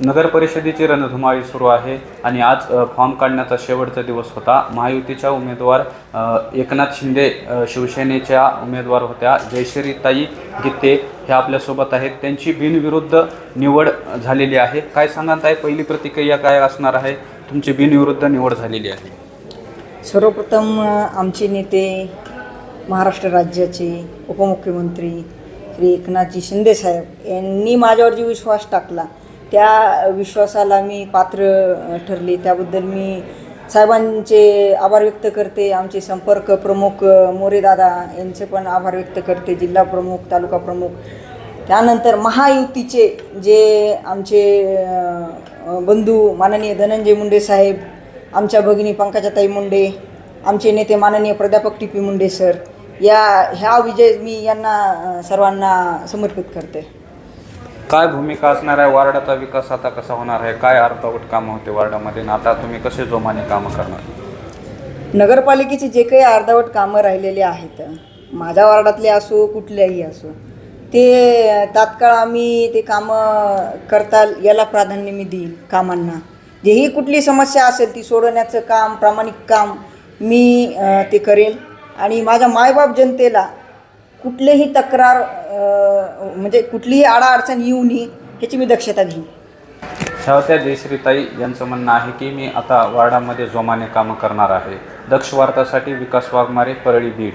नगर परिषदेची रणधुमाळी सुरू आहे आणि आज फॉर्म काढण्याचा शेवटचा दिवस होता. महायुतीच्या उमेदवार एकनाथ शिंदे शिवसेनेच्या उमेदवार होत्या. जयश्रीताई गीते हे आपल्यासोबत आहेत. त्यांची बिनविरुद्ध निवड झालेली आहे. काय सांगाल ताई? पहिली प्रतिक्रिया काय असणार आहे? तुमची बिनविरुद्ध निवड झालेली आहे. सर्वप्रथम आमचे नेते महाराष्ट्र राज्याचे उपमुख्यमंत्री श्री एकनाथजी शिंदेसाहेब यांनी माझ्यावर जी विश्वास टाकला. त्या विश्वासाला मी पात्र ठरले. त्याबद्दल मी साहेबांचे आभार व्यक्त करते. आमचे संपर्क प्रमुख मोरेदादा यांचे पण आभार व्यक्त करते. जिल्हा प्रमुख तालुका प्रमुख. त्यानंतर महायुतीचे जे आमचे बंधू माननीय धनंजय मुंडे साहेब आमच्या भगिनी पंकजाताई मुंडे आमचे नेते माननीय प्राध्यापक टी पी मुंडे सर या ह्या विजय मी यांना सर्वांना समर्पित करते. काय भूमिका असणार आहे? वार्डाचा विकास आता कसा होणार आहे? काय अर्थावट कामं होते वार्डामध्ये? आणि आता तुम्ही कसे जोमाने कामं करणार? नगरपालिकेची जे काही अर्धवट कामं राहिलेले आहेत माझ्या वार्डातले असो कुठल्याही असो ते तात्काळ आम्ही ते कामं करताल याला प्राधान्य मी देईल कामांना. जेही कुठली समस्या असेल ती सोडवण्याचं काम प्रामाणिक काम मी अ, ते करेल. आणि माझ्या मायबाप जनतेला कुठलेही तक्रार म्हणजे कुठलीही आडाअडचण येऊ नये ह्याची मी दक्षता घेईन. ह्या जयश्रीताई यांचं म्हणणं आहे की मी आता वार्डामध्ये जोमाने कामं करणार आहे. दक्ष वार्तासाठी विकास वाघमारे परळी बीड.